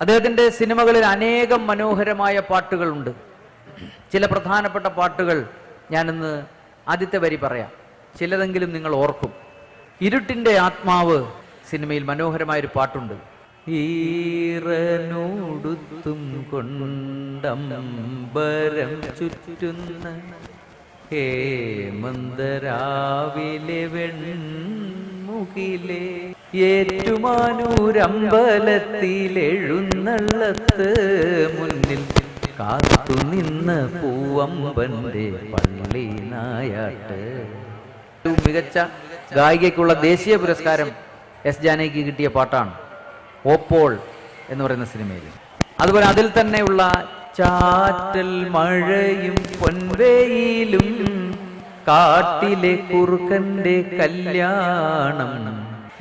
അദ്ദേഹത്തിന്റെ സിനിമകളിൽ അനേകം മനോഹരമായ പാട്ടുകളുണ്ട്. ചില പ്രധാനപ്പെട്ട പാട്ടുകൾ ഞാനിന്ന് ആദ്യത്തെ വരി പറയാം. ചിലതെങ്കിലും നിങ്ങൾ ഓർക്കും. ഇരുട്ടിന്റെ ആത്മാവ് സിനിമയിൽ മനോഹരമായൊരു പാട്ടുണ്ട്. ഈറനോടുത്തും കൊണ്ടമ്പരം ചുറ്റുന്ന ഹേമന്തരാവിലെ വെൺമുകിലെ ഏറ്റുമാനൂരമ്പലത്തിലെഴുന്നള്ളത്ത് മുന്നിൽ കാത്തു നിന്ന് പൂവമ്പന്റെ പള്ളി നായാട്ട്. ഏറ്റവും മികച്ച ഗായികയ്ക്കുള്ള ദേശീയ പുരസ്കാരം എസ് ജാനകിക്ക് കിട്ടിയ പാട്ടാണ് ഓപ്പോൾ എന്ന് പറയുന്ന സിനിമയിൽ. അതുപോലെ അതിൽ തന്നെയുള്ള ചാറ്റൽ മഴയും പൊൻവേയിലും കാട്ടിലെ കുറുക്കന്റെ കല്യാണം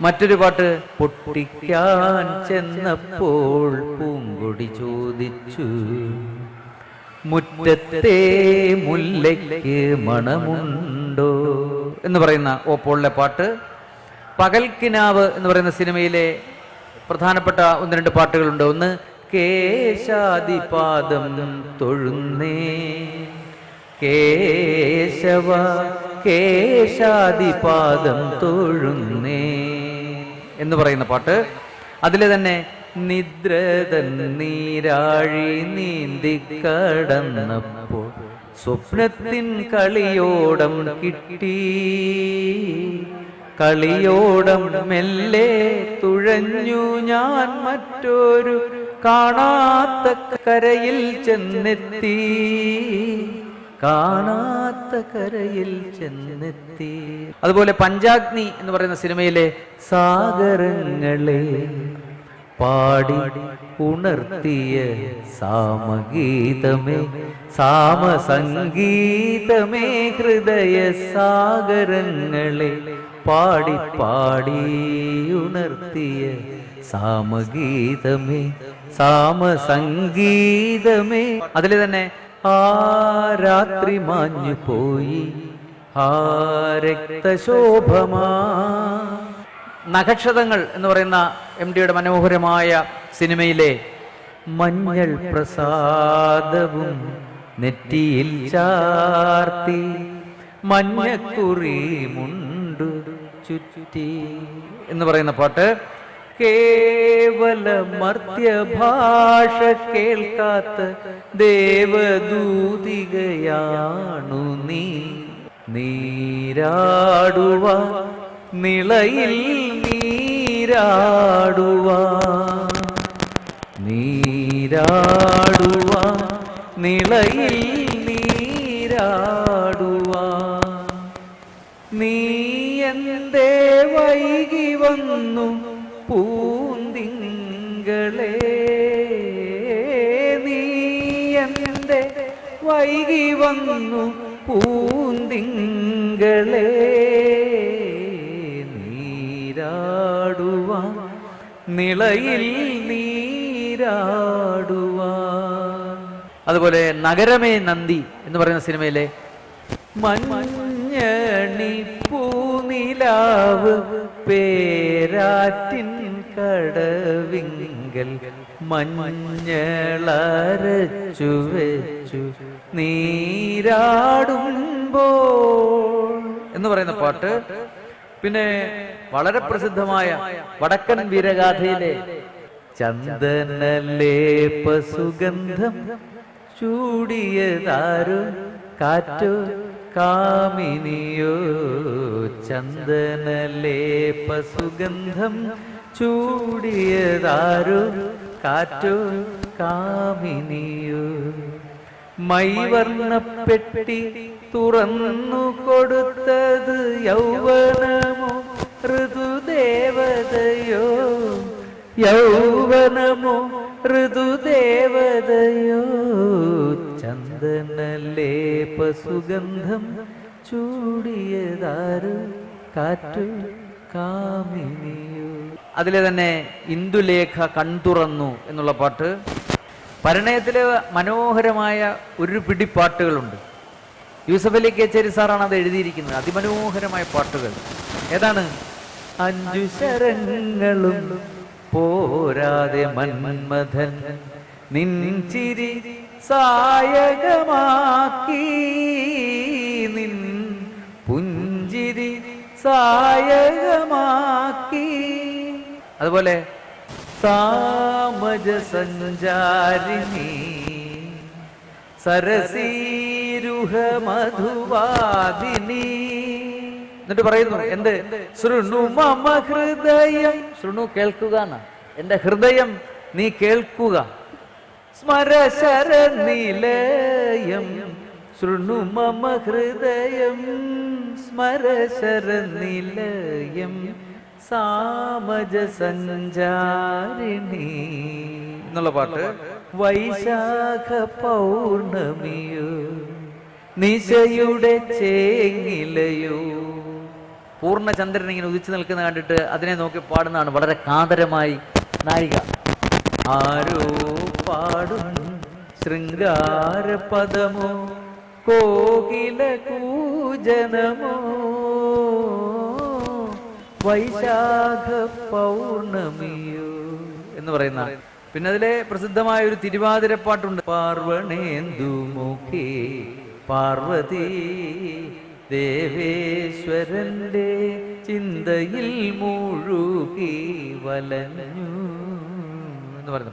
മറ്റൊരു പാട്ട് പൊട്ടിക്കാൻ ചെന്നപ്പോൾ പൂങ്കൊടി ചോദിച്ചു. മുറ്റത്തെ മുല്ലയ്ക്ക് മണമുണ്ടോ എന്ന് പറയുന്ന ഓപ്പോളിലെ പാട്ട്. പകൽക്കിനാവ് എന്ന് പറയുന്ന സിനിമയിലെ പ്രധാനപ്പെട്ട ഒന്ന് രണ്ട് പാട്ടുകളുണ്ട്. ഒന്ന് കേശാദിപാദം തൊഴുന്നേ. കേശവ കേശാദിപാദം തൊഴുന്നേ. എന്ന് പറയുന്ന പാട്ട്. അതിലെ തന്നെ നിദ്രതൻ നീരാഴി നീന്തി കടന്നപ്പോൾ സ്വപ്നത്തിൻ കളിയോടം കിട്ടി. കളിയോടം മെല്ലെ തുഴഞ്ഞു ഞാൻ മറ്റൊരു കാണാത്ത കരയിൽ ചെന്നെത്തി. കാണാത്ത കരയിൽ ചെന്നെത്തി. അതുപോലെ പഞ്ചാഗ്നി എന്ന് പറയുന്ന സിനിമയിലെ സാഗരങ്ങളെ പാടി ഉണർത്തിയ സാമഗീതമേ സാമസംഗീതമേ ഹൃദയ സാഗരങ്ങളെ പാടി പാടി ഉണർത്തിയ സാമഗീതമേ സാമസംഗീതമേ. അതിൽ തന്നെ ആ രാത്രി മാഞ്ഞു പോയി. ആ രക്തശോഭമാ. നഖക്ഷതങ്ങൾ എന്ന് പറയുന്ന എം ഡിയുടെ മനോഹരമായ സിനിമയിലെ മഞ്ഞൾ പ്രസാദവും നെറ്റിയിൽ ചാർത്തി. മഞ്ഞക്കുറി മുണ്ടു ചുറ്റി. എന്ന് പറയുന്ന പാട്ട് കേവല മർത്യഭാഷ കേൾക്കാത്ത ദേവദൂതികയാണു നീ. നീരാടുവ നിളയിൽ നീരാടുവ. നീരാടുവ നിളയിൽ നീരാടുവ വൈകി വന്നു പൂന്തിങ്കളെ നീരാടുവാ നിളയിൽ നീരാടുവാ അതുപോലെ നഗരമേ നന്ദി എന്ന് പറയുന്ന സിനിമയിലെ മഞ്ഞണി പൂനിലാവ് പേരാറ്റിൻ കടവിങ്കൽ മഞ്ഞളരച്ചു വെച്ചു. നീരാടുമ്പോൾ എന്ന് പറയുന്ന പാട്ട് പിന്നെ വളരെ പ്രസിദ്ധമായ വടക്കൻ വീരഗാഥയിലെ ചന്ദനലേപ സുഗന്ധം ചൂടിയതാരു കാറ്റു കാമിനിയോ? ചന്ദനലേപ സുഗന്ധം ചൂടിയതാരു കാറ്റു കാമിനിയോ? മൈവർണപ്പെട്ടി തുറന്നു കൊടുത്തത് യൗവനമോ ഋതുദേവതയോ? യൗവനമോ ഋതുദേവതയോ? ചന്ദനലേപ സുഗന്ധം ചൂടിയതാറ് കാറ്റു കാമിനിയോ? അതിലെ തന്നെ ഇന്ദുലേഖ കൺതുറന്നു എന്നുള്ള പാട്ട്. പരിണയത്തിലെ മനോഹരമായ ഒരു പിടി പാട്ടുകളുണ്ട്. യൂസഫ് അലി കേച്ചേരി സാറാണ് അത് എഴുതിയിരിക്കുന്നത്. അതിമനോഹരമായ പാട്ടുകൾ. ഏതാണ്? അഞ്ചു ശരങ്ങളും പോരാതെ മന്മഥൻ നിൻ ചിരി സായകമാക്കി. നിൻ പുഞ്ചിരി സായകമാക്കി. അതുപോലെ സാമജ സഞ്ചാരിണി. സരസീരുഹ മധുവാദിനി. എന്നിട്ട് പറയുന്നു എന്ത്? ശൃണു മമ ഹൃദയം. ശൃണു കേൾക്കുക എന്നാ? എന്റെ ഹൃദയം നീ കേൾക്കുക. സ്മരശര നിലയം ശൃണു മമ ഹൃദയം സ്മരശര നിലയം സാമജ സഞ്ചാരിണി. എന്നുള്ള പാട്ട്. വൈശാഖ പൗർണമിയോ നിശയുടെ ചേങ്ങിലയോ. പൂർണചന്ദ്രൻ ഇങ്ങനെ ഉദിച്ചു നിൽക്കുന്ന കണ്ടിട്ട് അതിനെ നോക്കി പാടുന്നതാണ് വളരെ കാതരമായി നായിക. ആരോ പാടും ശൃംഗാര പദമോ കോകില കൂജനമോ വൈശാഖ പൗർണമിയോ എന്ന് പറയുന്ന. പിന്നെ അതിലെ പ്രസിദ്ധമായ ഒരു തിരുവാതിരപ്പാട്ടുണ്ട് പാർവണേന്ദുമുഖി പാർവതി ദേവേശ്വരന്റെ ചിന്തയിൽ മുഴുകി വലഞ്ഞു എന്ന് പറയുന്നത്.